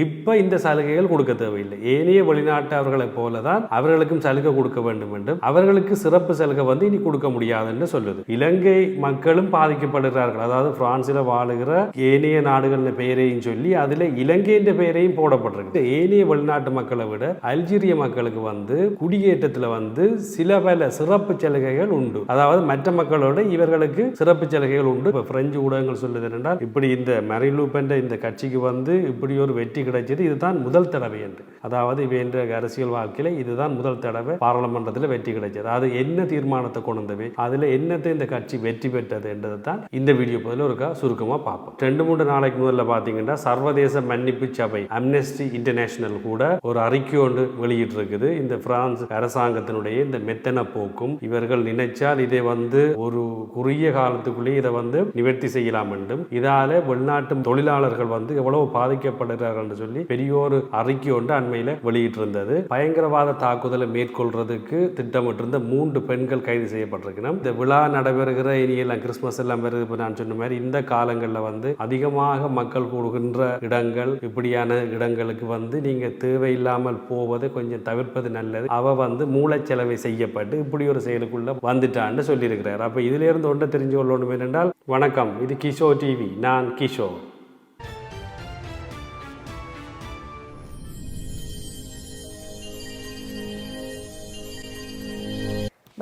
இப்போ இந்த சலுகைகள் கொடுக்க தேவையில்லை. ஏனைய வெளிநாட்டவர்களை போல தான் அவர்களுக்கும் சலுகை கொடுக்க வேண்டும் என்றும் அவர்களுக்கு சிறப்பு சலுகை வந்து இனி கொடுக்க முடியாதுன்னு சொல்லுது. இலங்கை மக்களும் பாதிக்கப்படுகிறார்கள். அதாவது பிரான்சில் வாழுகிற ஏனைய நாடுகளின் பெயரையும் சொல்லி அதில் இலங்கையின் பெயரையும் போடப்பட்டிருக்கு. ஏனைய வெளிநாட்டு மக்களை விட அல்ஜீரிய மக்களுக்கு வந்து குடியேற்றத்தில் வந்து சில பல சிறப்பு சலுகைகள் உண்டு. அதாவது மற்ற மக்களோட இவர்களுக்கு சிறப்பு சலுகைகள் உண்டு. இப்போ பிரெஞ்சு ஊடகங்கள் சொல்லுது என்றால் இப்படி இந்த மரிலூப் என்ற இந்த கட்சிக்கு வந்து இப்படி ஒரு வெற்றி கிடைச்சது இதுதான் முதல் தடவை என்று. அதாவது இவன்ற அரசியல் வாழ்க்கையில் இதுதான் முதல் தடவை பாராளுமன்றத்தில் வெற்றி கிடைச்சது. அது என்ன தீர்மானத்தை கொண்டது அதில் அதுல என்னத்தை இந்த கட்சி வெற்றி பெற்றது என்றது தான் இந்த வீடியோ பதில் ஒரு சுருக்கமா பார்ப்போம். ரெண்டு மூன்று நாளைக்கு முதல்ல பாத்தீங்கன்னா சர்வதேச மன்னிப்பு சபை அம்னெஸ்டி இன்டர்நேஷனல் கூட ஒரு அறிக்கை ஒன்று வெளியிட்டு இருக்குது இந்த பிரான்ஸ் அரசாங்கத்தினுடைய இந்த மெத்தன போக்கும் இவர்கள் நினைச்சால் இதை வந்து ஒரு குறுகிய காலத்துக்குள்ளேயே இதை வந்து நிவர்த்தி செய்யலாம் என்றும் இதால வெளிநாட்டு தொழிலாளர்கள் வந்து எவ்வளவு பாதிக்கப்படுகிறார்கள் என்று சொல்லி பெரிய ஒரு அறிக்கை ஒன்று அண்மையில் வெளியிட்டிருந்தது. பயங்கரவாத தாக்குதலை மேற்கொள்றதுக்கு திட்டமிட்டிருந்த மூன்று பெண்கள் கைது செய்யப்பட்டிருக்கணும் இந்த விழா நடைபெறுகிற இனி எல்லாம் கிறிஸ்துமஸ் எல்லாம் வருது இப்போ நான் சொன்ன மாதிரி இந்த காலங்களில் வந்து அதிகமாக மக்கள் கூடுகின்ற இடங்கள் இப்படியான இடங்களுக்கு வந்து நீங்கள் தேவையில்லாமல் போவதை கொஞ்சம் தவிர்ப்பது நல்லது. அவ வந்து மூளைச்சலவை செய்யப்பட்டு இப்படி ஒரு செயலுக்குள்ள வந்துட்டான்னு சொல்லியிருக்கிறார். அப்போ இதுல இருந்து ஒன்றை தெரிஞ்சு கொள்ளணும் என்னென்றால் வணக்கம் இது கிஷோ டிவி நான் கிஷோ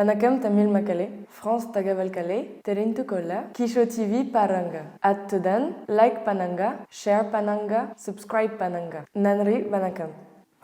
வணக்கம் தமிழ் மக்களே. ஃப்ரான்ஸ் தகவல்களை தெரிந்து கொள்ள கிஷோ டிவி பாருங்க. அத்துடன் லைக் பண்ணுங்க ஷேர் பண்ணுங்க சப்ஸ்கிரைப் பண்ணுங்க. நன்றி வணக்கம்.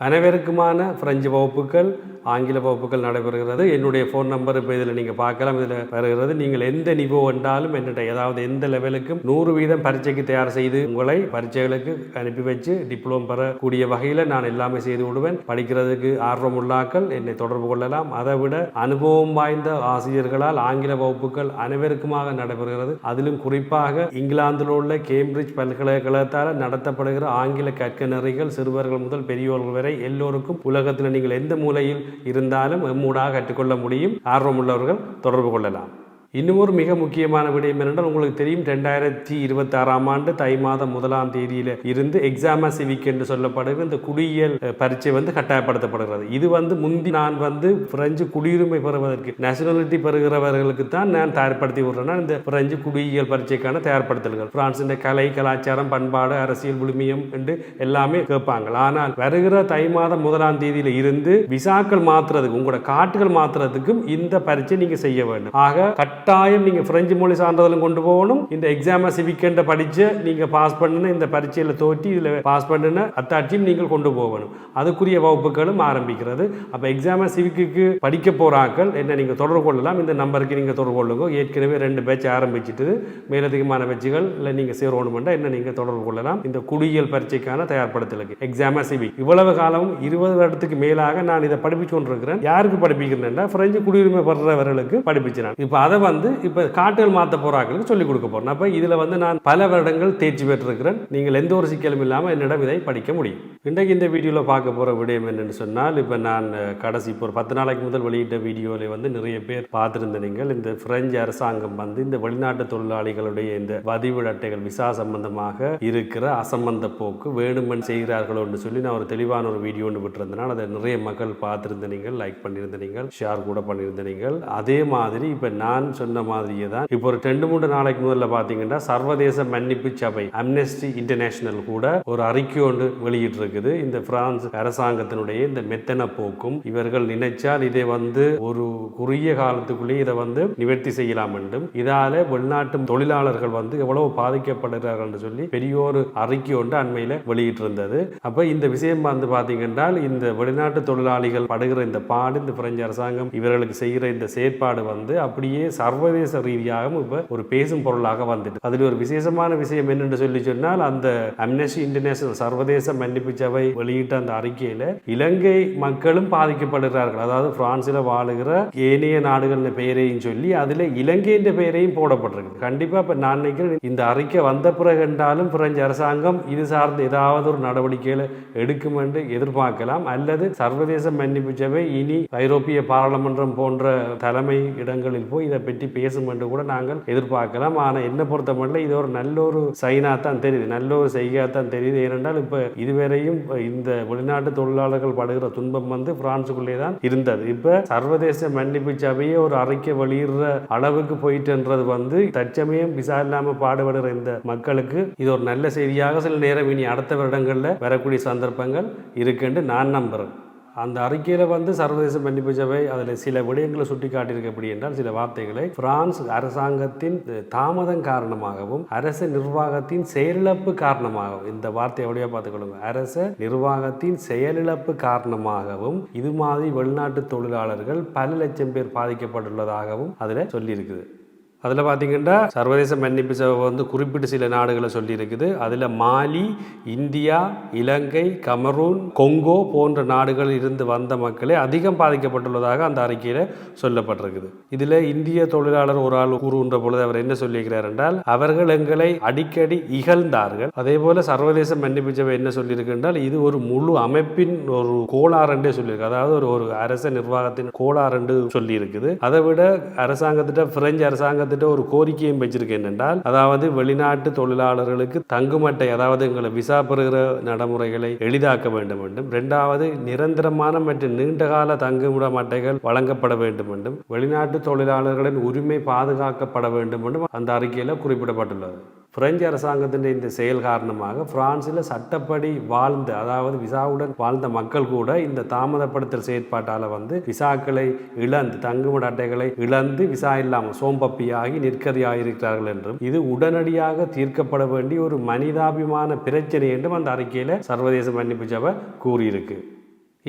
அனைவருக்குமான பிரெஞ்சு வகுப்புகள் ஆங்கில வகுப்புகள் நடைபெறுகிறது. என்னுடைய ஃபோன் நம்பர் இப்போ இதில் நீங்கள் பார்க்கலாம். இதில் வருகிறது. நீங்கள் எந்த நிவோ என்றாலும் என்னட்ட ஏதாவது எந்த லெவலுக்கும் நூறு வீதம் பரீட்சைக்கு தயார் செய்து உங்களை பரீட்சைகளுக்கு அனுப்பி வச்சு டிப்ளோம் பெறக்கூடிய வகையில் நான் எல்லாமே செய்து விடுவேன். படிக்கிறதுக்கு ஆர்வம் உள்ளாக்கள் என்னை தொடர்பு கொள்ளலாம். அதை விட அனுபவம் வாய்ந்த ஆசிரியர்களால் ஆங்கில வகுப்புகள் அனைவருக்குமாக நடைபெறுகிறது. அதிலும் குறிப்பாக இங்கிலாந்தில் உள்ள கேம்பிரிட்ஜ் பல்கலைக்கழகத்தால் நடத்தப்படுகிற ஆங்கில கற்க நெறிகள் சிறுவர்கள் முதல் பெரியோர்கள் வரை எல்லோருக்கும் உலகத்தில் நீங்கள் எந்த மூலையில் இருந்தாலும் எம்மூடாக கற்றுக்கொள்ள முடியும். ஆர்வமுள்ளவர்கள் தொடர்பு கொள்ளலாம். இன்னும் ஒரு மிக முக்கியமான விடயம் என்னென்றால் உங்களுக்கு தெரியும் ரெண்டாயிரத்தி இருபத்தாறாம் ஆண்டு தை மாதம் முதலாம் தேதியில இருந்து எக்ஸாமா சிவிக் என்று சொல்லப்படுகிற இந்த குடியியல் பரீட்சை வந்து கட்டாயப்படுத்தப்படுகிறது. இது வந்து முந்தி நான் வந்து பிரெஞ்சு குடியுரிமை பெறுவதற்கு நேஷனாலிட்டி பெறுகிறவர்களுக்கு தான் நான் தயார்படுத்தி விடுறேன்னா இந்த பிரெஞ்சு குடியியல் பரீட்சைக்கான தயார்படுத்தல்கள் பிரான்சின் கலை கலாச்சாரம் பண்பாடு அரசியல் விழுமியம் என்று எல்லாமே கேட்பாங்க ஆனால் வருகிற தை மாதம் முதலாம் தேதியில இருந்து விசாக்கள் மாத்துறதுக்கு உங்களோட காட்டுகள் மாத்துறதுக்கும் இந்த பரீட்சை நீங்க செய்ய வேண்டும். ஆக கட் கட்டாயம் நீங்கள் பிரெஞ்சு மொழி சான்றிதழும் கொண்டு போகணும். இந்த எக்ஸாமை சிவிக்கண்ட படித்து நீங்கள் பாஸ் பண்ணின இந்த பரீட்சையில் தோற்றி இதில் பாஸ் பண்ணின அத்தாட்சியும் நீங்கள் கொண்டு போகணும். அதுக்குரிய வகுப்புகளும் ஆரம்பிக்கிறது. அப்போ எக்ஸாமை சிவிக்கு படிக்க போகிறாக்கள் என்ன நீங்கள் தொடர்பு கொள்ளலாம். இந்த நம்பருக்கு நீங்கள் தொடர்பு கொள்ளுங்க. ஏற்கனவே ரெண்டு பேட்ச் ஆரம்பிச்சிட்டு மேலதிகமான பேட்சுகள் இல்லை நீங்கள் சேரணுமெண்டா என்ன நீங்கள் தொடர்பு கொள்ளலாம். இந்த குடியியல் பரீட்சைக்கான தயார்படுத்தலுக்கு. எக்ஸாம சிவி இவ்வளவு காலம் இருபது வருடத்துக்கு மேலாக நான் இதை படிப்பிச்சு கொண்டிருக்கிறேன். யாருக்கு படிப்பிக்கிறேன்னா பிரெஞ்சு குடியுரிமை பெறுறவர்களுக்கு படிப்பிச்சினான் இப்போ அதை வந்து வந்து இப்போ காட்டுகள் மாற்ற போறாங்களுக்கு சொல்லிக் கொடுக்க போறேன். அப்போ இதில் வந்து நான் பல வருடங்கள் தேர்ச்சி பெற்றிருக்கிறேன். நீங்கள் எந்த ஒரு சிக்கலும் இல்லாமல் என்னிடம் இதை படிக்க முடியும். இன்றைக்கு இந்த வீடியோவில் பார்க்க போகிற விடயம் என்னென்னு சொன்னால் இப்போ நான் கடைசி இப்போ ஒரு பத்து நாளைக்கு முதல் வெளியிட்ட வீடியோவில் வந்து நிறைய பேர் பார்த்துருந்த நீங்கள் இந்த பிரெஞ்சு அரசாங்கம் வந்து இந்த வெளிநாட்டு தொழிலாளிகளுடைய இந்த வதிவிட அட்டைகள் விசா சம்பந்தமாக இருக்கிற அசம்பந்த போக்கு வேணுமென் செய்கிறார்களோன்னு சொல்லி நான் ஒரு தெளிவான ஒரு வீடியோ ஒன்று விட்டுருந்தனால் அதை நிறைய மக்கள் பார்த்துருந்த நீங்கள் லைக் பண்ணியிருந்த நீங்கள் ஷேர் கூட பண்ணியிருந்த நீங்கள். அதே மாதிரி இப்போ நான் சொன்ன மாதிரியே தான் இப்போ ஒரு ரெண்டு மூன்று நாளைக்கு முதல்ல பார்த்தீங்கன்னா சர்வதேச மன்னிப்பு சபை அம்னெஸ்டி இன்டர்நேஷனல் கூட ஒரு அறிக்கை ஒன்று வெளியிட்டு இருக்குது இந்த பிரான்ஸ் அரசாங்கத்தினுடைய இந்த மெத்தன போக்கும் இவர்கள் நினைச்சால் இதை வந்து ஒரு குறுகிய காலத்துக்குள்ளேயே இதை வந்து நிவர்த்தி செய்யலாம் என்றும் இதால வெளிநாட்டு தொழிலாளர்கள் வந்து எவ்வளவு பாதிக்கப்படுகிறார்கள் என்று சொல்லி பெரிய ஒரு அறிக்கை ஒன்று அண்மையில் வெளியிட்டிருந்தது. அப்ப இந்த விஷயம் வந்து பாத்தீங்கன்னா இந்த வெளிநாட்டு தொழிலாளிகள் படுகிற இந்த பாடு இந்த பிரெஞ்சு அரசாங்கம் இவர்களுக்கு செய்கிற இந்த செயற்பாடு வந்து அப்படியே சர்வதேச ரீதியாகவும் இப்போ ஒரு பேசும் பொருளாக வந்துட்டு. அதில் ஒரு விசேஷமான விஷயம் என்னென்று சொல்லி சொன்னால் அந்த அம்னஸ்டி இன்டர்நேஷனல் சர்வதேச மன்னிப்பு சபை வெளியிட்ட அந்த அறிக்கையில் இலங்கை மக்களும் பாதிக்கப்படுகிறார்கள். அதாவது பிரான்சில் வாழுகிற ஏனைய நாடுகளின் பெயரையும் சொல்லி அதில் இலங்கையின் பெயரையும் போடப்பட்டிருக்கு கண்டிப்பாக இப்போ நான் நினைக்கிறேன் இந்த அறிக்கை வந்த பிறகு என்றாலும் பிரெஞ்சு அரசாங்கம் இது சார்ந்த ஏதாவது ஒரு நடவடிக்கைகளை எடுக்கும் என்று எதிர்பார்க்கலாம். அல்லது சர்வதேச மன்னிப்பு சபை இனி ஐரோப்பிய பாராளுமன்றம் போன்ற தலைமை இடங்களில் போய் இதை பற்றி பற்றி பேசும் என்று கூட நாங்கள் எதிர்பார்க்கலாம். ஆனால் என்ன பொறுத்தமட்டில் இது ஒரு நல்ல ஒரு சைனாக தான் தெரியுது. நல்ல ஒரு செய்கையாக தான் தெரியுது. ஏனென்றால் இப்போ இதுவரையும் இந்த வெளிநாட்டு தொழிலாளர்கள் படுகிற துன்பம் வந்து பிரான்சுக்குள்ளே தான் இருந்தது. இப்போ சர்வதேச மன்னிப்பு சபையே ஒரு அறிக்கை வெளியிடுற அளவுக்கு போயிட்டுன்றது வந்து தற்சமயம் விசா இல்லாமல் பாடுபடுகிற இந்த மக்களுக்கு இது ஒரு நல்ல செய்தியாக சில நேரம் இனி அடுத்த வருடங்களில் வரக்கூடிய சந்தர்ப்பங்கள் இருக்குன்னு நான் நம்புகிறேன் அந்த அறிக்கையில் வந்து சர்வதேச மன்னிப்பு சபை அதில் சில விடயங்களை சுட்டி காட்டியிருக்க அப்படி என்றால் சில வார்த்தைகளை பிரான்ஸ் அரசாங்கத்தின் தாமதம் காரணமாகவும் அரசு நிர்வாகத்தின் செயலிழப்பு காரணமாகவும் இந்த வார்த்தை எப்படியா பார்த்துக்கொள்ளுங்க? அரசு நிர்வாகத்தின் செயலிழப்பு காரணமாகவும் இது மாதிரி வெளிநாட்டு தொழிலாளர்கள் பல லட்சம் பேர் பாதிக்கப்பட்டுள்ளதாகவும் அதில் சொல்லியிருக்குது. அதில் பார்த்தீங்கன்னா சர்வதேச மன்னிப்பு சபை வந்து குறிப்பிட்டு சில நாடுகளை சொல்லியிருக்குது. அதில் Mali India Ilangai Cameroon Congo போன்ற நாடுகளில் இருந்து வந்த மக்களே அதிகம் பாதிக்கப்பட்டுள்ளதாக அந்த அறிக்கையில் சொல்லப்பட்டிருக்குது. இதில் இந்திய தொழிலாளர் ஒரு ஆள் கூறுகின்ற பொழுது அவர் என்ன சொல்லியிருக்கிறார் என்றால் அவர்கள் எங்களை அடிக்கடி இகழ்ந்தார்கள். அதே போல் சர்வதேச மன்னிப்பு சபை என்ன சொல்லியிருக்கு என்றால் இது ஒரு முழு அமைப்பின் ஒரு கோளாறுன்றே சொல்லியிருக்கு. அதாவது ஒரு ஒரு அரச நிர்வாகத்தின் கோளாறுண்டு சொல்லியிருக்குது. அதை விட அரசாங்கத்திட்ட பிரெஞ்சு கிட்டத்தட்ட ஒரு கோரிக்கையும் வச்சிருக்கேன் என்றால் அதாவது வெளிநாட்டு தொழிலாளர்களுக்கு தங்குமட்டை அதாவது எங்களை விசா பெறுகிற நடைமுறைகளை எளிதாக்க வேண்டும் என்றும் இரண்டாவது நிரந்தரமான மற்றும் நீண்டகால தங்குமிட மட்டைகள் வழங்கப்பட வேண்டும் என்றும் வெளிநாட்டு தொழிலாளர்களின் உரிமை பாதுகாக்கப்பட வேண்டும் என்றும் அந்த அறிக்கையில் குறிப்பிடப்பட்டுள்ளது. பிரெஞ்சு அரசாங்கத்தின் இந்த செயல் காரணமாக பிரான்சில் சட்டப்படி வாழ்ந்த அதாவது விசாவுடன் வாழ்ந்த மக்கள் கூட இந்த தாமதப்படுத்தல் செயற்பாட்டால் வந்து விசாக்களை இழந்து தங்குமிட அட்டைகளை இழந்து விசா இல்லாமல் சோம்பப்பியாகி நிற்கதியாயிருக்கிறார்கள் என்றும் இது உடனடியாக தீர்க்கப்பட வேண்டிய ஒரு மனிதாபிமான பிரச்சனை என்றும் அந்த அறிக்கையில் சர்வதேச மன்னிப்பு சபை கூறியிருக்கு.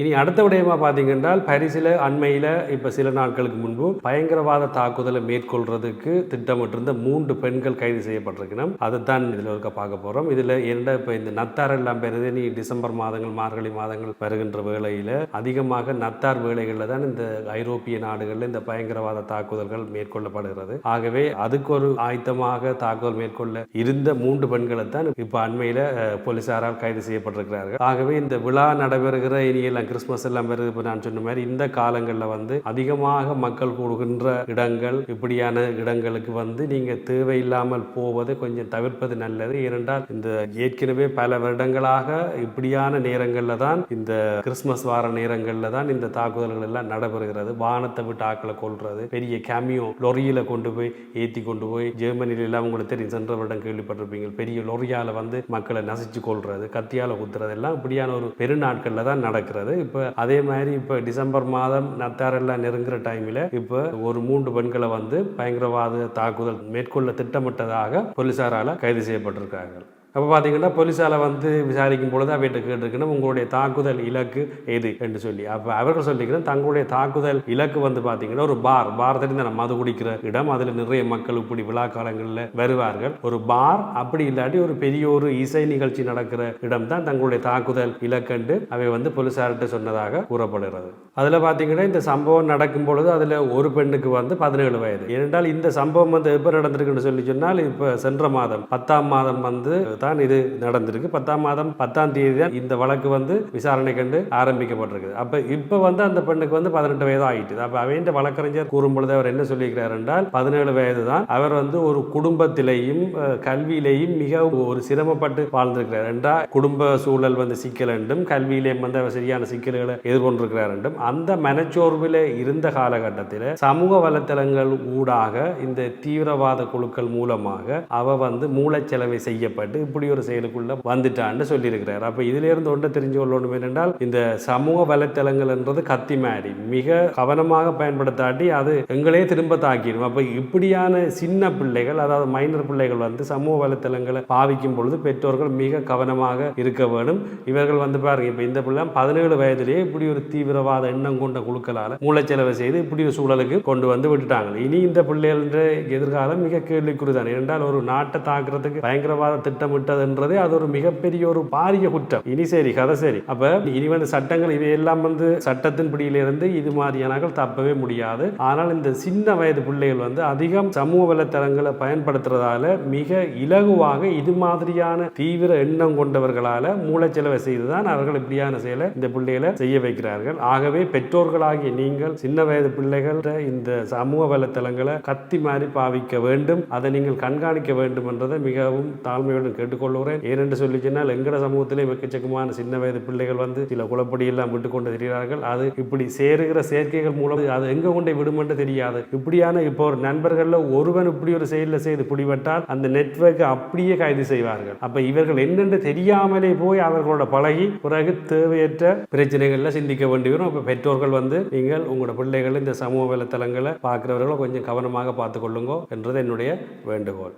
இனி அடுத்த விடயமா பார்த்தீங்கன்னா பரிசில் அண்மையில் இப்போ சில நாட்களுக்கு முன்பு பயங்கரவாத தாக்குதலை மேற்கொள்றதுக்கு திட்டமிட்டிருந்த மூன்று பெண்கள் கைது செய்யப்பட்டிருக்கணும் அதைத்தான் இதில் இருக்க பார்க்க போகிறோம் இதில் என்ன இப்போ இந்த நத்தார் எல்லாம் பெறுது. நீ டிசம்பர் மாதங்கள் மார்கழி மாதங்கள் வருகின்ற வேளையில் அதிகமாக நத்தார் வேலைகளில் தான் இந்த ஐரோப்பிய நாடுகளில் இந்த பயங்கரவாத தாக்குதல்கள் மேற்கொள்ளப்படுகிறது. ஆகவே அதுக்கு ஒரு ஆயத்தமாக தாக்குதல் மேற்கொள்ள இருந்த மூன்று பெண்களை தான் இப்போ அண்மையில் போலீசாரால் கைது செய்யப்பட்டிருக்கிறார்கள். ஆகவே இந்த விழா நடைபெறுகிற இனியெல்லாம் கிறிஸ்மஸ் எல்லாம் வருது இப்போ நான் சொன்ன மாதிரி இந்த காலங்களில் வந்து அதிகமாக மக்கள் கூடுகின்ற இடங்கள் இப்படியான இடங்களுக்கு வந்து நீங்கள் தேவையில்லாமல் போவது கொஞ்சம் தவிர்ப்பது நல்லது. ஏனென்றால் இந்த ஏற்கனவே பல வருடங்களாக இப்படியான நேரங்களில் தான் இந்த கிறிஸ்மஸ் வார நேரங்களில் தான் இந்த தாக்குதல்கள் எல்லாம் நடைபெறுகிறது. வானத்தை விட்டு ஆக்களை கொள்றது பெரிய கேமியோ லொரியில் கொண்டு போய் ஏற்றி கொண்டு போய் ஜெர்மனில எல்லாம் உங்களுக்கு தெரியும் சென்ற வருடம் கேள்விப்பட்டிருப்பீங்க. பெரிய லொரியால் வந்து மக்களை நசிச்சு கொள்றது கத்தியால் குத்துறது எல்லாம் இப்படியான ஒரு பெருநாட்களில் தான் நடக்கிறது. இப்போ அதே மாதிரி இப்போ டிசம்பர் மாதம் நத்தாரெல்லாம் நெருங்குற டைமில் இப்போ ஒரு மூன்று பெண்களை வந்து பயங்கரவாத தாக்குதல் மேற்கொள்ள திட்டமிட்டதாக போலீசாரால் கைது செய்யப்பட்டிருக்காங்க அப்போ பார்த்தீங்கன்னா போலீஸால் வந்து விசாரிக்கும் பொழுது அவர்கிட்ட கேட்டிருக்கணும் உங்களுடைய தாக்குதல் இலக்கு எது? என்று சொல்லி. அப்போ அவர்கள் சொல்லிக்கணும் தங்களுடைய தாக்குதல் இலக்கு வந்து பார்த்தீங்கன்னா ஒரு பார். பார் தெரிந்த நம்ம மது குடிக்கிற இடம். அதில் நிறைய மக்கள் இப்படி விழா காலங்களில் வருவார்கள். ஒரு பார் அப்படி இல்லாட்டி ஒரு பெரிய ஒரு இசை நிகழ்ச்சி நடக்கிற இடம் தான் தங்களுடைய தாக்குதல் இலக்கண்டு அவை வந்து போலீஸார்கிட்ட சொன்னதாக கூறப்படுகிறது. அதில் பார்த்தீங்கன்னா இந்த சம்பவம் நடக்கும் பொழுது அதில் ஒரு பெண்ணுக்கு வந்து பதினேழு வயது. ஏனென்றால் இந்த சம்பவம் வந்து எப்போ நடந்திருக்குன்னு சொல்லி சொன்னால் இப்போ சென்ற மாதம் பத்தாம் மாதம் வந்து தான் இது நடந்திருக்கு. பத்தாம் மாதம் பத்தாம் தேதி தான் இந்த வழக்கு வந்து விசாரணை கண்டு ஆரம்பிக்கப்பட்டிருக்குது. அப்போ இப்போ வந்து அந்த பெண்ணுக்கு வந்து பதினெட்டு வயது ஆயிட்டுது. அப்போ அவன் வழக்கறிஞர் கூறும் பொழுது அவர் என்ன சொல்லியிருக்கிறார் என்றால் பதினேழு வயது தான் அவர் வந்து ஒரு குடும்பத்திலேயும் கல்வியிலேயும் மிக ஒரு சிரமப்பட்டு வாழ்ந்திருக்கிறார் என்றால் குடும்ப சூழல் வந்து சிக்கல் என்றும் கல்வியிலேயும் வந்து அவர் சரியான சிக்கல்களை எதிர்கொண்டிருக்கிறார் என்றும் அந்த மனச்சோர்வில் இருந்த காலகட்டத்தில் சமூக வலைத்தளங்கள் ஊடாக இந்த தீவிரவாத குழுக்கள் மூலமாக அவ வந்து மூளைச்சலவை செய்யப்பட்டு இப்படி ஒரு செயலுக்குள்ள வந்துட்டான்னு சொல்லியிருக்கிறார். அப்போ இதுல இருந்து ஒன்றை தெரிஞ்சு கொள்ளணும் என்னென்றால் இந்த சமூக வலைத்தளங்கள் என்றது கத்தி மாறி மிக கவனமாக பயன்படுத்தாட்டி அது எங்களே திரும்ப தாக்கிடும். அப்போ இப்படியான சின்ன பிள்ளைகள் அதாவது மைனர் பிள்ளைகள் வந்து சமூக வலைத்தளங்களை பாவிக்கும் பொழுது பெற்றோர்கள் மிக கவனமாக இருக்க வேண்டும். இவர்கள் வந்து பாருங்க இப்போ இந்த பிள்ளை பதினேழு வயதிலேயே இப்படி ஒரு தீவிரவாத எண்ணம் கொண்ட குழுக்களால் மூளைச்செலவை செய்து இப்படி ஒரு சூழலுக்கு கொண்டு வந்து விட்டுட்டாங்க. இனி இந்த பிள்ளைகள எதிர்காலம் மிக கேள்விக்குறிதான்? என்றால் ஒரு நாட்டை தாக்குறதுக்கு பயங்கரவாத திட்டம் விட்டதுன்றதே அது ஒரு மிகப்பெரிய ஒரு பாரிய குற்றம். இனி சரி கதை சரி. அப்ப இனி வந்து சட்டங்கள் இவையெல்லாம் வந்து சட்டத்தின் பிடியிலிருந்து இது மாதிரியானாக்கள் தப்பவே முடியாது. ஆனால் இந்த சின்ன வயது பிள்ளைகள் வந்து அதிகம் சமூக வலைத்தளங்களை பயன்படுத்துறதால மிக இலகுவாக இது மாதிரியான தீவிர எண்ணம் கொண்டவர்களால மூளைச்செலவை செய்துதான் அவர்கள் இப்படியான செயலை இந்த பிள்ளைகளை செய்ய வைக்கிறார்கள். ஆகவே பெற்றோர்களாகிய நீங்கள் சின்ன வயது பிள்ளைகள் இந்த சமூக வலைத்தளங்களை கத்தி மாதிரி பாவிக்க வேண்டும். அதை நீங்கள் கண்காணிக்க வேண்டும் என்றதை மிகவும் தாழ்மையுடன் கேட்டுக்கொள்கிறேன் ஏனென்று சொல்லி சொன்னால் எங்கட சமூகத்திலே எக்கச்சக்கமான சின்ன வயது பிள்ளைகள் வந்து சில குழப்படி எல்லாம் விட்டு கொண்டு திரிகிறார்கள். அது இப்படி சேருகிற சேர்க்கைகள் மூலம் அது எங்கே கொண்டே விடும் என்று தெரியாது. இப்படியான இப்போ ஒரு நண்பர்களில் ஒருவன் இப்படி ஒரு செயலில் செய்து பிடிபட்டால் அந்த நெட்வொர்க்கை அப்படியே கைது செய்வார்கள். அப்போ இவர்கள் என்னென்று தெரியாமலே போய் அவர்களோட பழகி பிறகு தேவையற்ற பிரச்சனைகள்ல சிந்திக்க வேண்டி வரும். அப்போ பெற்றோர்கள் வந்து நீங்கள் உங்களோட பிள்ளைகள் இந்த சமூக வலைத்தளங்களை பார்க்குறவர்களை கொஞ்சம் கவனமாக பார்த்துக்கொள்ளுங்க என்றது என்னுடைய வேண்டுகோள்.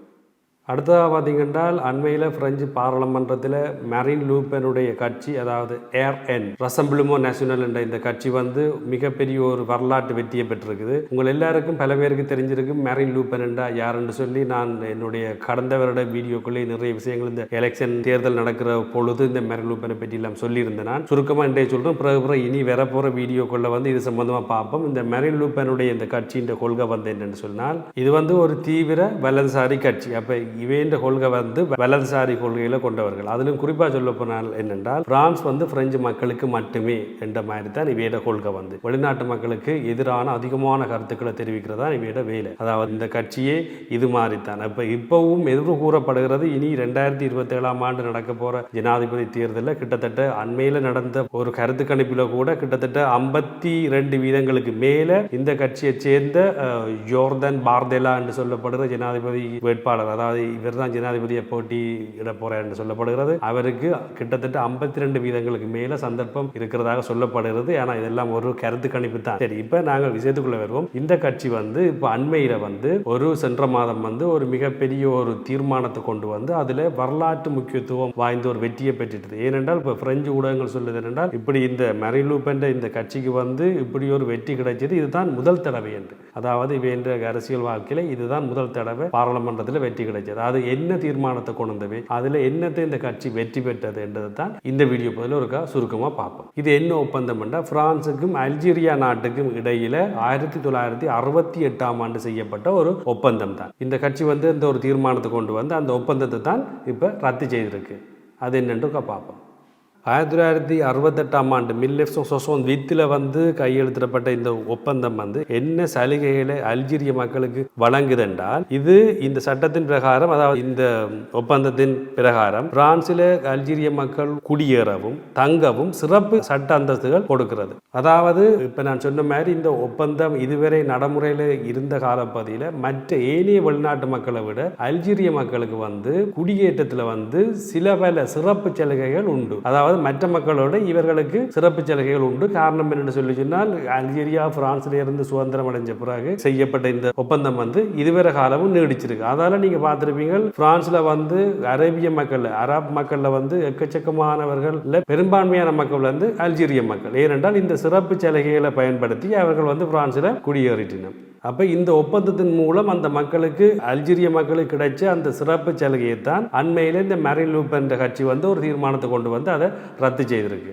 அடுத்ததாக பார்த்தீங்கன்றால் அண்மையில் பிரெஞ்சு பாராளுமன்றத்தில் மெரின் லூப்பனுடைய கட்சி அதாவது ஏர் என் ரசம்பிளுமோ நேஷனல் என்ற இந்த கட்சி வந்து மிகப்பெரிய ஒரு வரலாற்று வெற்றியை பெற்றிருக்குது. உங்கள் எல்லாருக்கும் பல பேருக்கு தெரிஞ்சிருக்கும் மெரின் லூப்பன் என்றா யாருன்னு சொல்லி நான் என்னுடைய கடந்த வருட வீடியோக்குள்ளே நிறைய விஷயங்கள் இந்த எலெக்ஷன் தேர்தல் நடக்கிற பொழுது இந்த மெரின் லூப்பனை பற்றி எல்லாம் சொல்லியிருந்தேன் நான். சுருக்கமாக இன்றைய சொல்கிறேன் பிறகு பிறகு இனி வரப்போகிற வீடியோக்குள்ளே வந்து இது சம்பந்தமாக பார்ப்போம். இந்த மெரின் லூப்பனுடைய இந்த கட்சியின் கொள்கை வந்து என்னென்னு சொன்னால் இது வந்து ஒரு தீவிர வலதுசாரி கட்சி. அப்போ இவேண்ட கொள்கை வந்து வலதுசாரி கொள்கையில கொண்டவர்கள். அதிலும் குறிப்பாக சொல்ல போனால் என்னென்றால் பிரான்ஸ் வந்து பிரெஞ்சு மக்களுக்கு மட்டுமே என்ற மாதிரி தான் இவையோட கொள்கை வந்து. வெளிநாட்டு மக்களுக்கு எதிரான அதிகமான கருத்துக்களை தெரிவிக்கிறதா இவையோட வேலை. அதாவது இந்த கட்சியே இது மாதிரி தான் இப்போ இப்பவும் எதிர்வு கூறப்படுகிறது. இனி ரெண்டாயிரத்தி இருபத்தி ஏழாம் ஆண்டு நடக்க போற ஜனாதிபதி தேர்தலில் கிட்டத்தட்ட அண்மையில் நடந்த ஒரு கருத்து கணிப்பில் கூட கிட்டத்தட்ட ஐம்பத்தி ரெண்டு வீதங்களுக்கு மேலே இந்த கட்சியை சேர்ந்த ஜோர்தன் பார்தெலா என்று சொல்லப்படுகிற ஜனாதிபதி வேட்பாளர் அதாவது இவர் தான் ஜனாதிபதியை போட்டியிட போகிறார் என்று சொல்லப்படுகிறது. அவருக்கு கிட்டத்தட்ட ஐம்பத்தி ரெண்டு வீதங்களுக்கு மேலே சந்தர்ப்பம் இருக்கிறதாக சொல்லப்படுகிறது. ஆனால் இதெல்லாம் ஒரு கருத்து கணிப்பு தான் சரி இப்போ நாங்கள் விஷயத்துக்குள்ளே வருவோம். இந்த கட்சி வந்து இப்போ அண்மையில் வந்து ஒரு சென்ற மாதம் வந்து ஒரு மிகப்பெரிய ஒரு தீர்மானத்தை கொண்டு வந்து அதில் வரலாற்று முக்கியத்துவம் வாய்ந்த ஒரு வெற்றியை பெற்றுட்டது. ஏனென்றால் இப்போ பிரெஞ்சு ஊடகங்கள் சொல்லுது என்றால் இப்படி இந்த மெரிலூப் என்ற இந்த கட்சிக்கு வந்து இப்படி ஒரு வெற்றி கிடைச்சது இதுதான் முதல் தடவை என்று. அதாவது இவை என்ற அரசியல் வாழ்க்கையில் இதுதான் முதல் தடவை பாராளுமன்றத்தில் வெற்றி கிடைச்சது. அது என்ன தீர்மானத்தை கொண்டு வந்தது? அதில் என்னத்தை இந்த கட்சி வெற்றி பெற்றது என்றதை தான் இந்த வீடியோ பதில் ஒருக்கா சுருக்கமாக பார்ப்போம். இது என்ன ஒப்பந்தம் என்றால் அல்ஜீரியா நாட்டுக்கும் இடையில் ஆயிரத்தி தொள்ளாயிரத்தி அறுபத்தி எட்டாம் ஆண்டு செய்யப்பட்ட ஒரு ஒப்பந்தம் தான். இந்த கட்சி வந்து இந்த ஒரு தீர்மானத்தை கொண்டு வந்து அந்த ஒப்பந்தத்தை தான் இப்போ ரத்து செய்திருக்கு. அது என்னென்று பார்ப்போம். ஆயிரத்தி தொள்ளாயிரத்தி அறுபத்தெட்டாம் ஆண்டு மில்லெஃப் சொசோன் வித்தில் வந்து கையெழுத்திடப்பட்ட இந்த ஒப்பந்தம் வந்து என்ன சலுகைகளை அல்ஜீரிய மக்களுக்கு வழங்குதென்றால் இது இந்த சட்டத்தின் பிரகாரம் அதாவது இந்த ஒப்பந்தத்தின் பிரகாரம் பிரான்சில் அல்ஜீரிய மக்கள் குடியேறவும் தங்கவும் சிறப்பு சட்ட அந்தஸ்துகள் கொடுக்கிறது. அதாவது இப்போ நான் சொன்ன மாதிரி இந்த ஒப்பந்தம் இதுவரை நடைமுறையில் இருந்த காலப்பகுதியில் மற்ற ஏனைய வெளிநாட்டு மக்களை விட அல்ஜீரிய மக்களுக்கு வந்து குடியேற்றத்தில் வந்து சில பல சிறப்பு சலுகைகள் உண்டு. அதாவது மற்ற மக்களோட இவர்களுக்கு சிறப்பு சலுகைகள் உண்டு. காரணம் என்னென்னு சொல்லி சொன்னால் அல்ஜீரியா பிரான்ஸ்ல இருந்து சுதந்திரம் அடைஞ்ச பிறகு செய்யப்பட்ட இந்த ஒப்பந்தம் வந்து இதுவரை காலமும் நீடிச்சிருக்கு. அதால நீங்க பார்த்துருப்பீங்க பிரான்ஸ்ல வந்து அரேபிய மக்கள் அராப் மக்கள்ல வந்து எக்கச்சக்கமானவர்கள் பெரும்பான்மையான மக்கள் வந்து அல்ஜீரிய மக்கள். ஏனென்றால் இந்த சிறப்பு சலுகைகளை பயன்படுத்தி அவர்கள் வந்து பிரான்ஸ்ல குடியேறிட்டினர். அப்ப இந்த ஒப்பந்தத்தின் மூலம் அந்த மக்களுக்கு அல்ஜீரிய மக்களுக்கு கிடைச்ச அந்த சிறப்பு சலுகையை தான் அண்மையில் இந்த மெரின் லூப் என்ற கட்சி வந்து ஒரு தீர்மானத்தை கொண்டு வந்து அதை ரத்து செய்திருக்கு.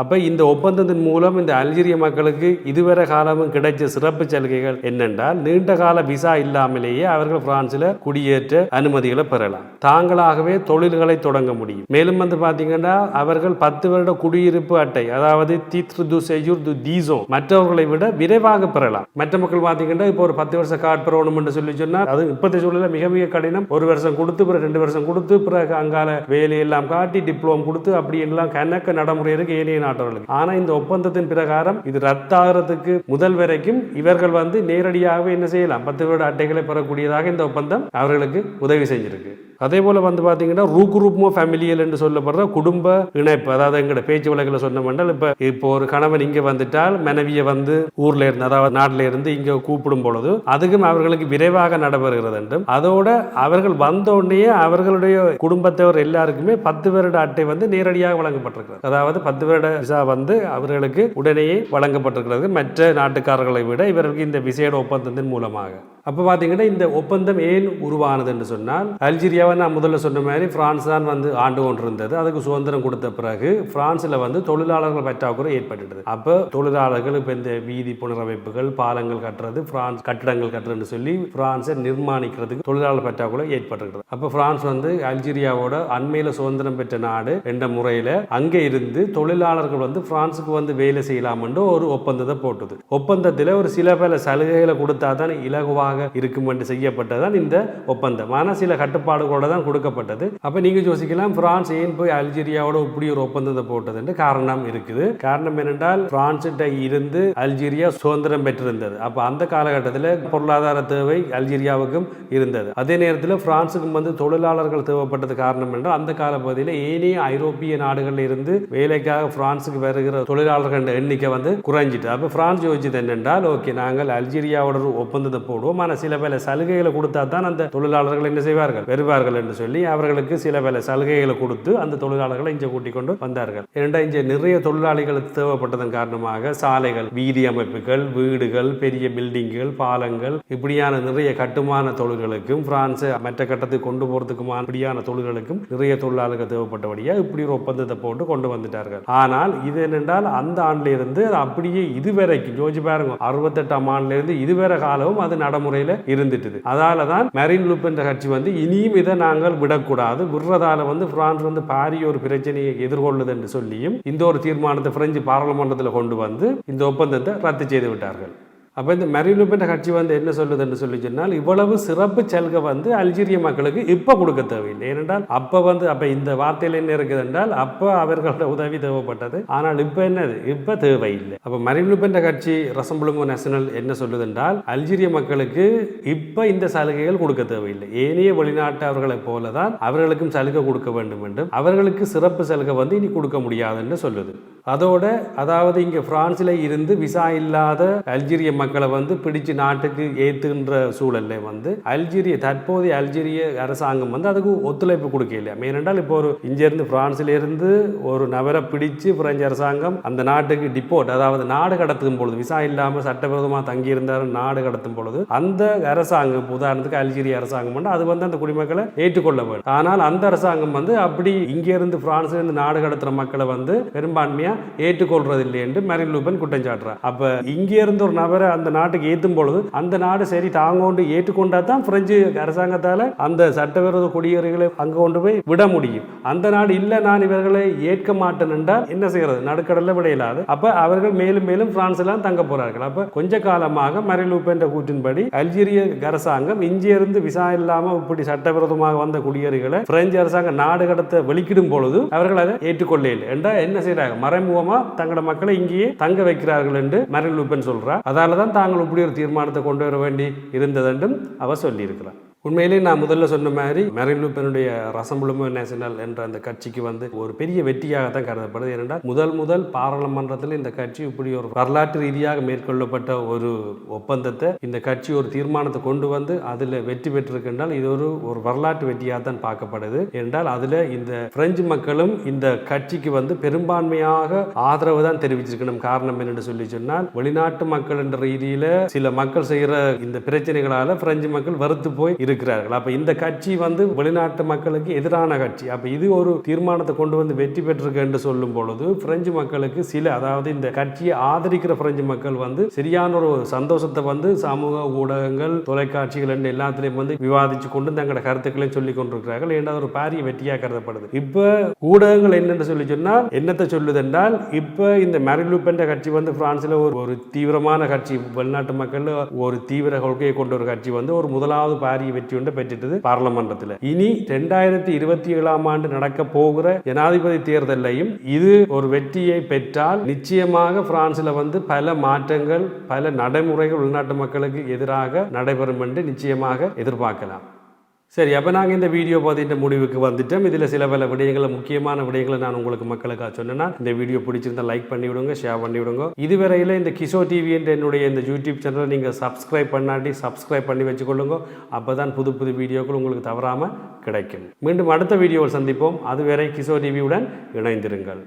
அப்போ இந்த ஒப்பந்தத்தின் மூலம் இந்த அல்ஜீரிய மக்களுக்கு இதுவரை காலமும் கிடைச்ச சிறப்பு சலுகைகள் என்னென்றால் நீண்ட கால விசா இல்லாமலேயே அவர்கள் பிரான்சில் குடியேற்ற அனுமதிகளை பெறலாம். தாங்களாகவே தொழில்களை தொடங்க முடியும். மேலும் வந்து பார்த்தீங்கன்னா அவர்கள் பத்து வருட குடியிருப்பு அட்டை அதாவது தித்ரு து செயூர் து தீசோ மற்றவர்களை விட விரைவாக பெறலாம். மற்ற மக்கள் பார்த்தீங்கன்னா இப்போ ஒரு பத்து வருஷம் கார்டு பெறணும்னு சொல்லி சொன்னால் அது இப்போதைய சூழலில் மிக மிக கடினம். ஒரு வருஷம் கொடுத்து பிறகு ரெண்டு வருஷம் கொடுத்து பிறகு அங்கால வேலையெல்லாம் காட்டி டிப்ளோம் கொடுத்து அப்படி எல்லாம் கணக்க நடைமுறை இருக்கு ஏனைய நாட்டவர்களுக்கு ஆனால் இந்த ஒப்பந்தத்தின் பிரகாரம் இது ரத்தாகிறதுக்கு முதல் வரைக்கும் இவர்கள் வந்து நேரடியாகவே என்ன செய்யலாம்? பத்து வருட அட்டைகளை பெறக்கூடியதாக இந்த ஒப்பந்தம் அவர்களுக்கு உதவி செஞ்சிருக்கு. அதே போல வந்து பார்த்தீங்கன்னா ரூகுரூப்மோ ஃபேமிலியல் என்று சொல்லப்படுற குடும்ப இணைப்பு அதாவது எங்களோட பேச்சு வழக்கில் சொன்னோம்னால் இப்போ இப்போ ஒரு கணவன் இங்கே வந்துட்டால் மனைவியை வந்து ஊர்ல இருந்து அதாவது நாட்டில் இருந்து இங்கே கூப்பிடும் பொழுது அதுக்கும் அவர்களுக்கு விரைவாக நடைபெறுகிறது என்றும் அதோட அவர்கள் வந்த உடனே அவர்களுடைய குடும்பத்தவர் எல்லாருக்குமே பத்து வருட அட்டை வந்து நேரடியாக வழங்கப்பட்டிருக்கிறது. அதாவது பத்து வருட விசா வந்து அவர்களுக்கு உடனேயே வழங்கப்பட்டிருக்கிறது. மற்ற நாட்டுக்காரர்களை விட இவர்களுக்கு இந்த விசேட ஒப்பந்தத்தின் மூலமாக. அப்போ பார்த்தீங்கன்னா இந்த ஒப்பந்தம் ஏன் உருவானது என்று சொன்னால் அல்ஜீரியாவை நான் முதல்ல சொன்ன மாதிரி பிரான்ஸ் தான் வந்து ஆண்டு கொண்டிருந்தது. அதுக்கு சுதந்திரம் கொடுத்த பிறகு பிரான்ஸில் வந்து தொழிலாளர்கள் பற்றாக்குறை ஏற்பட்டுட்டது. அப்போ தொழிலாளர்கள் இப்போ இந்த வீதி புனரமைப்புகள் பாலங்கள் கட்டுறது பிரான்ஸ் கட்டிடங்கள் கட்டுறதுன்னு சொல்லி பிரான்ஸை நிர்மாணிக்கிறதுக்கு தொழிலாளர் பற்றாக்குறை ஏற்பட்டுகிறது அப்போ பிரான்ஸ் வந்து அல்ஜீரியாவோட அண்மையில் சுதந்திரம் பெற்ற நாடு என்ற முறையில் அங்கே இருந்து தொழிலாளர்கள் வந்து பிரான்ஸுக்கு வந்து வேலை செய்யலாம்னு ஒரு ஒப்பந்தத்தை போட்டது. ஒப்பந்தத்தில் ஒரு சில பல சலுகைகளை கொடுத்தா தான் இலகுவாக இருக்கும் என்று செய்யப்பட்டதான் இந்த ஒப்பந்தம். ஆனால் சில கட்டுப்பாடுகளோட தான் கொடுக்கப்பட்டது. அப்போ நீங்கள் யோசிக்கலாம் பிரான்ஸ் ஏன் போய் அல்ஜீரியாவோட இப்படி ஒரு ஒப்பந்தத்தை போட்டதுன்னு காரணம் இருக்குது. காரணம் என்னென்றால் பிரான்ஸ்கிட்ட இருந்து அல்ஜீரியா சுதந்திரம் பெற்றிருந்தது. அப்போ அந்த காலகட்டத்தில் பொருளாதார தேவை அல்ஜீரியாவுக்கும் இருந்தது. அதே நேரத்தில் பிரான்ஸுக்கும் வந்து தொழிலாளர்கள் தேவைப்பட்டது காரணம் என்றால் அந்த காலப்பகுதியில் ஏனைய ஐரோப்பிய நாடுகளில் இருந்து வேலைக்காக பிரான்ஸுக்கு வருகிற தொழிலாளர்கள் எண்ணிக்கை வந்து குறைஞ்சிட்டு அப்போ பிரான்ஸ் யோசிச்சது என்னென்றால் ஓகே நாங்கள் அல்ஜீரியாவோட ஒப்பந்தத்தை போடுவோம். ஆனால் சில பல சலுகைகளை கொடுத்தா தான் அந்த தொழிலாளர்கள் என்ன செய்வார்கள்? வருவார்கள் என்று சொல்லி அவர்களுக்கு சில பல சலுகைகளை கொடுத்து அந்த தொழிலாளர்களை இங்கே கூட்டிக் கொண்டு வந்தார்கள். இரண்டா இங்கே நிறைய தொழிலாளிகள் தேவைப்பட்டதன் காரணமாக சாலைகள் வீதி அமைப்புகள் வீடுகள் பெரிய பில்டிங்குகள் பாலங்கள் இப்படியான நிறைய கட்டுமான தொழில்களுக்கும் பிரான்ஸ் மற்ற கட்டத்துக்கு கொண்டு போறதுக்குமான இப்படியான தொழில்களுக்கும் நிறைய தொழிலாளர்கள் தேவைப்பட்டபடியா இப்படி ஒரு ஒப்பந்தத்தை போட்டு கொண்டு வந்துட்டார்கள். ஆனால் இது என்னென்றால் அந்த ஆண்டிலிருந்து அப்படியே இதுவரைக்கும் யோசிச்சு பாருங்க அறுபத்தெட்டாம் ஆண்டுல இருந்து இதுவரை காலமும் அது முறையில் இருந்துட்டுது. அதால தான் மெரின் லூப் என்ற கட்சி வந்து இனியும் இதை நாங்கள் விடக்கூடாது. விடுறதால வந்து பிரான்ஸ் வந்து பாரிய ஒரு பிரச்சனையை எதிர்கொள்ளுது என்று சொல்லியும் இந்த ஒரு தீர்மானத்தை பிரெஞ்சு பாராளுமன்றத்தில் கொண்டு வந்து இந்த ஒப்பந்தத்தை ரத்து செய்து விட்டார்கள். அப்போ இந்த மெரிலுபென்ற கட்சி வந்து என்ன சொல்லுதுன்னு சொல்லி சொன்னால் இவ்வளவு சிறப்பு சலுகை வந்து அல்ஜீரிய மக்களுக்கு இப்போ கொடுக்க தேவையில்லை. ஏனென்றால் அப்போ வந்து அப்போ இந்த வார்த்தையில் என்ன இருக்குது என்றால் அப்போ அவர்களோட உதவி தேவைப்பட்டது. ஆனால் இப்போ என்னது? இப்போ தேவையில்லை. அப்போ மெரிலுபென்ற கட்சி ரசம்புலுங்கோ நேஷனல் என்ன சொல்லுது என்றால் அல்ஜீரிய மக்களுக்கு இப்போ இந்த சலுகைகள் கொடுக்க தேவையில்லை. ஏனைய வெளிநாட்டவர்களைப் போல தான் அவர்களுக்கும் சலுகை கொடுக்க வேண்டும் என்றும் அவர்களுக்கு சிறப்பு சலுகை வந்து இனி கொடுக்க முடியாதுன்னு சொல்லுது. அதோட அதாவது இங்கே பிரான்ஸில் இருந்து விசா இல்லாத அல்ஜீரிய மக்கள் வந்து பிடிச்சு நாட்டுக்கு ஏற்றுகின்ற சூழல்ல வந்து அல்ஜீரிய தற்போதைய அல்ஜீரிய அரசாங்கம் வந்து அதுக்கு ஒத்துழைப்பு கொடுக்கல ஏனென்றால் இப்போ ஒரு இங்கிருந்து பிரான்ஸ்ல இருந்து ஒரு நபரை பிடிச்சு பிரெஞ்சு அரசாங்கம் அந்த நாட்டுக்கு டிப்போர்ட் அதாவது நாடு கடத்தும் பொழுது விசா இல்லாமல் சட்டவிரோதமாக தங்கியிருந்தார் நாடு கடத்தும் பொழுது அந்த அரசாங்கம் உதாரணத்துக்கு அல்ஜீரிய அரசாங்கம் வந்து அது வந்து அந்த குடிமக்களை ஏற்றுக்கொள்ள வேண்டும். ஆனால் அந்த அரசாங்கம் வந்து அப்படி இங்கிருந்து பிரான்ஸ்ல இருந்து நாடு கடத்துற மக்களை வந்து பெரும்பான்மையாக ஏற்றுக்கொள்றது இல்லை என்று மரின் லூபன் குற்றம் சாட்டுறார். அப்ப இங்கே இருந்து ஒரு நபரை அந்த நாட்டுக்கு ஏற்றும் பொழுது அந்த நாடு சரி தாங்கோண்டு ஏற்றுக்கொண்டா தான் பிரெஞ்சு அரசாங்கத்தால் அந்த சட்டவிரோத குடியேறிகளை அங்கே கொண்டு போய் விட முடியும். அந்த நாடு இல்லை நான் இவர்களை ஏற்க மாட்டேன் என்றால் என்ன செய்யறது? நடுக்கடலில் விடையில்லாது அப்போ அவர்கள் மேலும் மேலும் பிரான்ஸ்லாம் தங்க போகிறார்கள் அப்போ கொஞ்ச காலமாக மரிலூப்பென்ற கூற்றின்படி அல்ஜீரிய அரசாங்கம் இருந்து விசா இல்லாமல் இப்படி சட்டவிரோதமாக வந்த குடியேறிகளை பிரெஞ்சு அரசாங்கம் நாடு கடத்த வெளிக்கிடும் பொழுது அவர்கள் அதை ஏற்றுக்கொள்ள இல்லை என்றா என்ன செய்கிறாங்க மறைமுகமாக தங்களோட மக்களை இங்கேயே தங்க வைக்கிறார்கள் என்று மரின் சொல்கிறார் அதால தான் தாங்கள் இப்படி ஒரு தீர்மானத்தை கொண்டு வர வேண்டி இருந்ததென்றும் அவர் சொல்லியிருக்கிறார். உண்மையிலேயே நான் முதல்ல சொன்ன மாதிரி மெரின் லூப்பனுடைய ரசம்புலுமோ நேஷனல் என்ற அந்த கட்சிக்கு வந்து ஒரு பெரிய வெற்றியாக தான் கருதப்படுது. ஏனென்றால் முதல் முதல் பாராளுமன்றத்தில் இந்த கட்சி இப்படி ஒரு வரலாற்று ரீதியாக மேற்கொள்ளப்பட்ட ஒரு ஒப்பந்தத்தை இந்த கட்சி ஒரு தீர்மானத்தை கொண்டு வந்து அதில் வெற்றி பெற்றிருக்கின்றால் இது ஒரு ஒரு வரலாற்று வெற்றியாக தான் பார்க்கப்படுது. என்றால் அதில் இந்த பிரெஞ்சு மக்களும் இந்த கட்சிக்கு வந்து பெரும்பான்மையாக ஆதரவு தான் தெரிவிச்சிருக்கணும். காரணம் என்னென்று சொல்லி சொன்னால் வெளிநாட்டு மக்கள் என்ற ரீதியில் சில மக்கள் செய்கிற இந்த பிரச்சனைகளால் பிரெஞ்சு மக்கள் வறுத்து போய் இருக்கிறார்கள். அப்போ இந்த கட்சி வந்து வெளிநாட்டு மக்களுக்கு எதிரான கட்சி. அப்போ இது ஒரு தீர்மானத்தை கொண்டு வந்து வெற்றி பெற்றிருக்கு என்று சொல்லும் பொழுது பிரெஞ்சு மக்களுக்கு சில அதாவது இந்த கட்சியை ஆதரிக்கிற பிரெஞ்சு மக்கள் வந்து சரியான ஒரு சந்தோஷத்தை வந்து சமூக ஊடகங்கள் தொலைக்காட்சிகள் என்று எல்லாத்திலையும் வந்து விவாதிச்சு கொண்டு தங்களோட கருத்துக்களையும் சொல்லி கொண்டிருக்கிறார்கள். ஏன்னா ஒரு பாரிய வெற்றியாக கருதப்படுது. இப்போ ஊடகங்கள் என்னென்னு சொல்லி சொன்னால் என்னத்தை சொல்லுது என்றால் இந்த மெரிலூப் கட்சி வந்து பிரான்சில் ஒரு ஒரு தீவிரமான கட்சி. வெளிநாட்டு மக்கள் ஒரு தீவிர கொள்கையை கொண்ட ஒரு கட்சி வந்து ஒரு முதலாவது பாரிய வெற்றி ஒன்று பெற்றுட்டது இனி ரெண்டாயிரத்தி இருபத்தி ஏழாம் ஆண்டு நடக்க போகிற ஜனாதிபதி தேர்தலையும் இது ஒரு வெற்றியை பெற்றால் நிச்சயமாக பிரான்சில் வந்து பல மாற்றங்கள் பல நடைமுறைகள் உள்நாட்டு மக்களுக்கு எதிராக நடைபெறும் என்று நிச்சயமாக எதிர்பார்க்கலாம். சரி அப்போ நாங்கள் இந்த வீடியோ பார்த்துட்டு முடிவுக்கு வந்துட்டோம். இதில் சில பல விடயங்களை முக்கியமான விடயங்களை நான் உங்களுக்கு மக்களுக்காக சொன்னேன்னா இந்த வீடியோ பிடிச்சிருந்தா லைக் பண்ணி விடுங்க ஷேர் பண்ணி விடுங்க இதுவரையில் இந்த கிஷோ டிவி என்ற என்னுடைய இந்த யூடியூப் சேனலை நீங்கள் சப்ஸ்கிரைப் பண்ணாட்டி சப்ஸ்கிரைப் பண்ணி வச்சுக்கொள்ளுங்க. அப்போ தான் புது புது வீடியோக்கள் உங்களுக்கு தவறாமல் கிடைக்கும். மீண்டும் அடுத்த வீடியோவில் சந்திப்போம். அதுவரை கிஷோ டிவியுடன் இணைந்திருங்கள்.